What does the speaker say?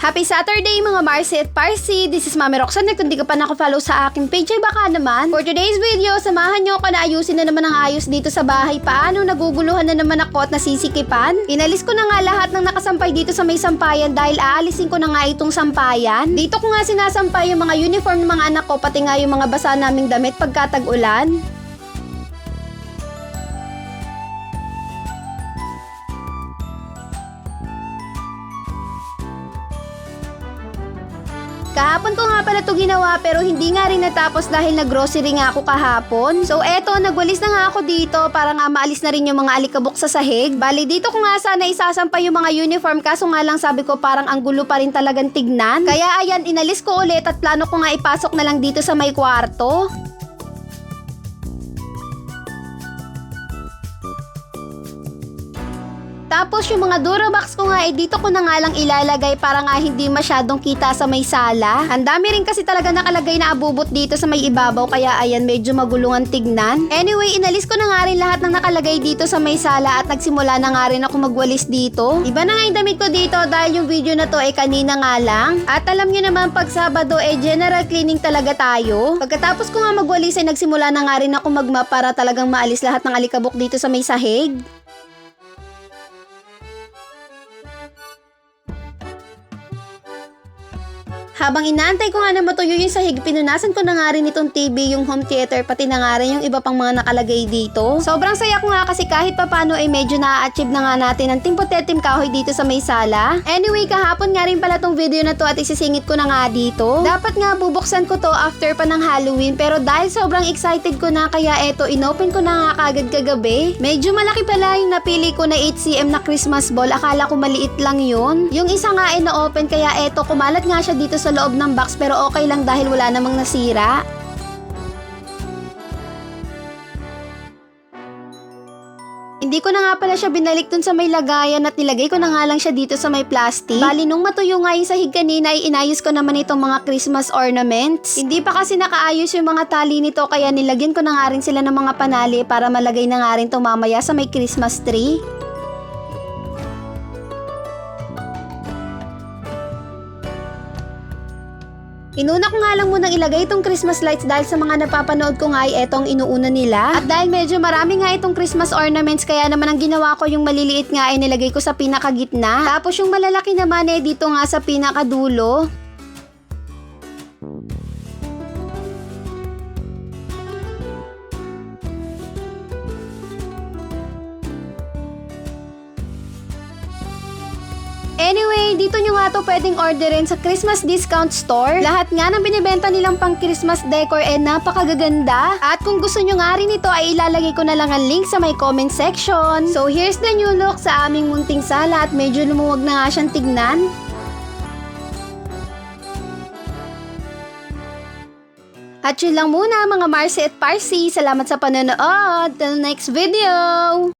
Happy Saturday mga Marcy at Parsi! This is Mami Roxanne at kung di ka pa nakafollow sa aking page ay baka naman. For today's video, samahan nyo ako na ayusin na naman ang ayos dito sa bahay. Paano naguguluhan na naman ako at nasisikipan? Inalis ko na nga lahat ng nakasampay dito sa may sampayan dahil aalisin ko na nga itong sampayan. Dito ko nga sinasampay yung mga uniform ng mga anak ko pati nga yung mga basa naming damit pagkatag-ulan. Kahapon ko nga pala ito ginawa pero hindi nga rin natapos dahil nag-grocery nga ako kahapon. So eto, nagwalis na nga ako dito para nga maalis na rin yung mga alikabok sa sahig. Bali dito ko nga sana isasampay yung mga uniform kaso nga lang sabi ko parang ang gulo pa rin talagang tignan. Kaya ayan, inalis ko ulit at plano ko nga ipasok na lang dito sa may kwarto. Tapos yung mga Durabox ko nga eh dito ko na nga lang ilalagay para nga hindi masyadong kita sa may sala. Ang dami rin kasi talaga nakalagay na abubot dito sa may ibabaw kaya ayan medyo magulungan tignan. Anyway, inalis ko na nga rin lahat ng nakalagay dito sa may sala at nagsimula na nga rin ako magwalis dito. Iba na nga yung damit ko dito dahil yung video na to ay kanina nga lang. At alam nyo naman pag Sabado eh general cleaning talaga tayo. Pagkatapos ko nga magwalis ay nagsimula na nga rin ako magmap para talagang maalis lahat ng alikabok dito sa may sahig. Habang inaantay ko nga na matuyo yung sahig, pinunasan ko na nga rin itong TV, yung home theater, pati na nga rin yung iba pang mga nakalagay dito. Sobrang saya ko nga kasi kahit papano ay medyo na-achieve na nga natin ang timpotetim kahoy dito sa may sala. Anyway, kahapon nga rin pala tong video na to at isisingit ko na nga dito. Dapat nga bubuksan ko to after pa ng Halloween pero dahil sobrang excited ko na kaya eto inopen ko na nga kagad kagabi. Medyo malaki pala yung napili ko na 8cm na Christmas ball. Akala ko maliit lang yun. Yung isa nga ay na-open kaya eto kumalat nga siya dito sa loob ng box pero okay lang dahil wala namang nasira. Hindi ko na nga pala siya binalik dun sa may lagayan at nilagay ko na nga lang siya dito sa may plastic. Bali, nung matuyo nga yung sahig kanina ay inayos ko naman itong mga Christmas ornaments. Hindi pa kasi nakaayos yung mga tali nito kaya nilagyan ko na nga rin sila ng mga panali para malagay na nga rin to mamaya sa may Christmas tree. Inuna ko nga lang munang ilagay itong Christmas lights dahil sa mga napapanood ko nga ay etong inuuna nila. At dahil medyo marami nga itong Christmas ornaments kaya naman ang ginawa ko yung maliliit nga ay nilagay ko sa pinakagitna. Tapos yung malalaki naman eh dito nga sa pinakadulo. Dito nyo nga to pwedeng orderin sa Christmas Discount Store. Lahat nga ng binibenta nilang pang Christmas decor eh napakagaganda. At kung gusto nyo nga rin ito ay ilalagay ko na lang ang link sa my comment section. So here's the new look sa aming munting sala at medyo lumuwag na nga siyang tignan. At yun lang muna mga Marcy at Parsi. Salamat sa panonood. Till next video!